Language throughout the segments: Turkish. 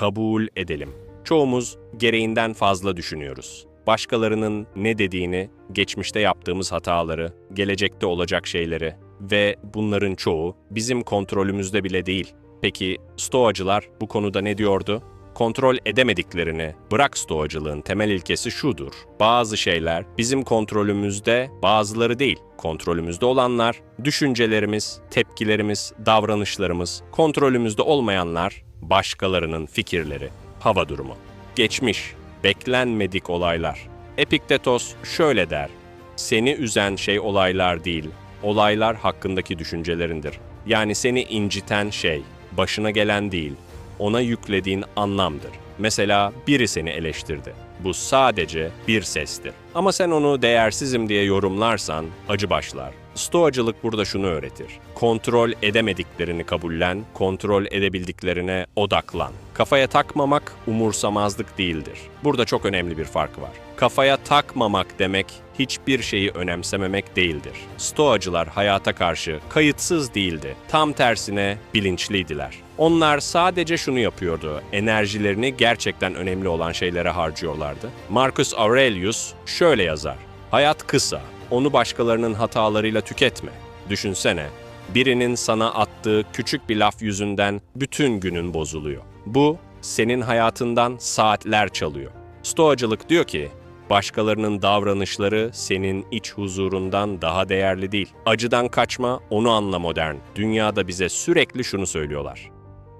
kabul edelim. Çoğumuz gereğinden fazla düşünüyoruz. Başkalarının ne dediğini, geçmişte yaptığımız hataları, gelecekte olacak şeyleri ve bunların çoğu bizim kontrolümüzde bile değil. Peki Stoacılar bu konuda ne diyordu? Kontrol edemediklerini bırak stoacılığın temel ilkesi şudur. Bazı şeyler bizim kontrolümüzde, bazıları değil. Kontrolümüzde olanlar, düşüncelerimiz, tepkilerimiz, davranışlarımız, kontrolümüzde olmayanlar, başkalarının fikirleri, hava durumu. Geçmiş, beklenmedik olaylar. Epiktetos şöyle der. Seni üzen şey olaylar değil, olaylar hakkındaki düşüncelerindir. Yani seni inciten şey, başına gelen değil, ona yüklediğin anlamdır. Mesela biri seni eleştirdi. Bu sadece bir sestir. Ama sen onu değersizim diye yorumlarsan acı başlar. Stoacılık burada şunu öğretir. Kontrol edemediklerini kabullen, kontrol edebildiklerine odaklan. Kafaya takmamak umursamazlık değildir. Burada çok önemli bir fark var. Kafaya takmamak demek hiçbir şeyi önemsememek değildir. Stoacılar hayata karşı kayıtsız değildi. Tam tersine bilinçliydiler. Onlar sadece şunu yapıyordu. Enerjilerini gerçekten önemli olan şeylere harcıyorlardı. Marcus Aurelius şöyle yazar. Hayat kısa. Onu başkalarının hatalarıyla tüketme. Düşünsene, birinin sana attığı küçük bir laf yüzünden bütün günün bozuluyor. Bu senin hayatından saatler çalıyor. Stoacılık diyor ki, başkalarının davranışları senin iç huzurundan daha değerli değil. Acıdan kaçma, onu anla modern. Dünyada bize sürekli şunu söylüyorlar.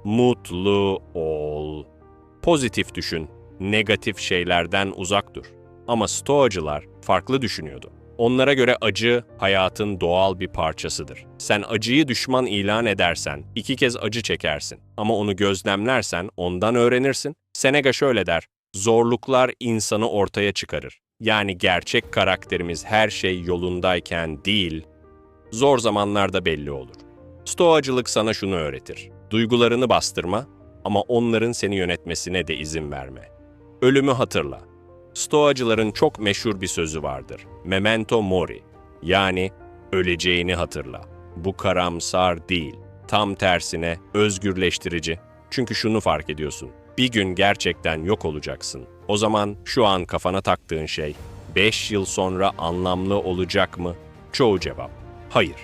Mutlu ol. Pozitif düşün. Negatif şeylerden uzak dur. Ama Stoacılar farklı düşünüyordu. Onlara göre acı hayatın doğal bir parçasıdır. Sen acıyı düşman ilan edersen iki kez acı çekersin. Ama onu gözlemlersen ondan öğrenirsin. Seneca şöyle der, zorluklar insanı ortaya çıkarır. Yani gerçek karakterimiz her şey yolundayken değil, zor zamanlarda belli olur. Stoacılık sana şunu öğretir. Duygularını bastırma ama onların seni yönetmesine de izin verme. Ölümü hatırla. Stoacıların çok meşhur bir sözü vardır. Memento mori. Yani öleceğini hatırla. Bu karamsar değil. Tam tersine özgürleştirici. Çünkü şunu fark ediyorsun. Bir gün gerçekten yok olacaksın. O zaman şu an kafana taktığın şey 5 yıl sonra anlamlı olacak mı? Çoğu cevap hayır.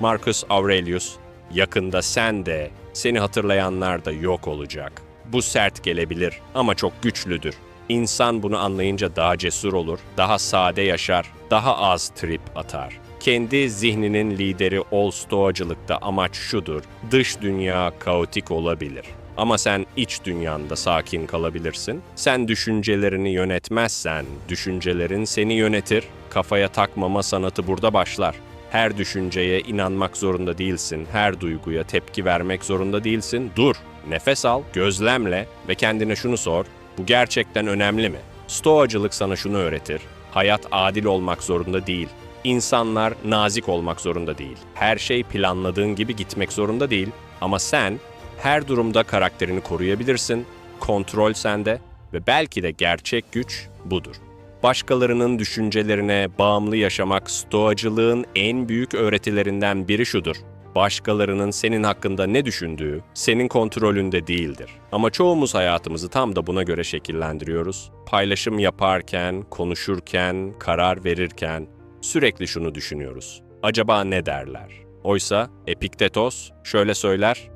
Marcus Aurelius yakında sen de seni hatırlayanlar da yok olacak. Bu sert gelebilir ama çok güçlüdür. İnsan bunu anlayınca daha cesur olur, daha sade yaşar, daha az trip atar. Kendi zihninin lideri ol stoacılıkta amaç şudur, dış dünya kaotik olabilir. Ama sen iç dünyanda sakin kalabilirsin. Sen düşüncelerini yönetmezsen, düşüncelerin seni yönetir. Kafaya takmama sanatı burada başlar. Her düşünceye inanmak zorunda değilsin. Her duyguya tepki vermek zorunda değilsin. Dur, nefes al, gözlemle ve kendine şunu sor. Bu gerçekten önemli mi? Stoacılık sana şunu öğretir. Hayat adil olmak zorunda değil. İnsanlar nazik olmak zorunda değil. Her şey planladığın gibi gitmek zorunda değil. Ama sen her durumda karakterini koruyabilirsin. Kontrol sende ve belki de gerçek güç budur. Başkalarının düşüncelerine bağımlı yaşamak stoacılığın en büyük öğretilerinden biri şudur. Başkalarının senin hakkında ne düşündüğü senin kontrolünde değildir. Ama çoğumuz hayatımızı tam da buna göre şekillendiriyoruz. Paylaşım yaparken, konuşurken, karar verirken sürekli şunu düşünüyoruz. Acaba ne derler? Oysa Epiktetos şöyle söyler,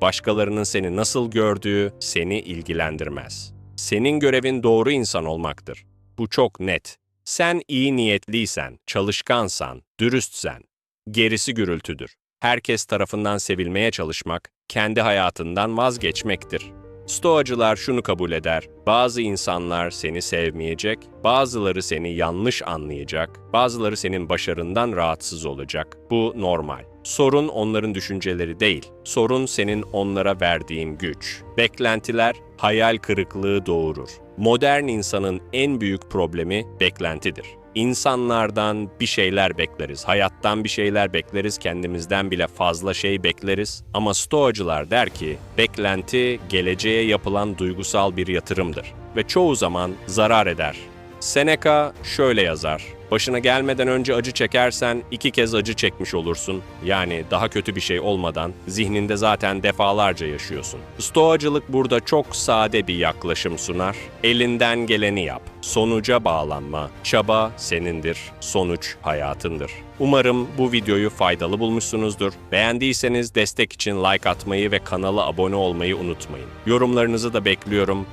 başkalarının seni nasıl gördüğü seni ilgilendirmez. Senin görevin doğru insan olmaktır. Bu çok net. Sen iyi niyetliysen, çalışkansan, dürüstsen, gerisi gürültüdür. Herkes tarafından sevilmeye çalışmak, kendi hayatından vazgeçmektir. Stoacılar şunu kabul eder. Bazı insanlar seni sevmeyecek, bazıları seni yanlış anlayacak, bazıları senin başarından rahatsız olacak. Bu normal. Sorun onların düşünceleri değil. Sorun senin onlara verdiğin güç. Beklentiler hayal kırıklığı doğurur. Modern insanın en büyük problemi beklentidir. İnsanlardan bir şeyler bekleriz, hayattan bir şeyler bekleriz, kendimizden bile fazla şey bekleriz. Ama Stoacılar der ki, beklenti geleceğe yapılan duygusal bir yatırımdır ve çoğu zaman zarar eder. Seneca şöyle yazar, Başına gelmeden önce acı çekersen iki kez acı çekmiş olursun. Yani daha kötü bir şey olmadan zihninde zaten defalarca yaşıyorsun. Stoacılık burada çok sade bir yaklaşım sunar. Elinden geleni yap. Sonuca bağlanma. Çaba senindir. Sonuç hayatındır. Umarım bu videoyu faydalı bulmuşsunuzdur. Beğendiyseniz destek için like atmayı ve kanala abone olmayı unutmayın. Yorumlarınızı da bekliyorum.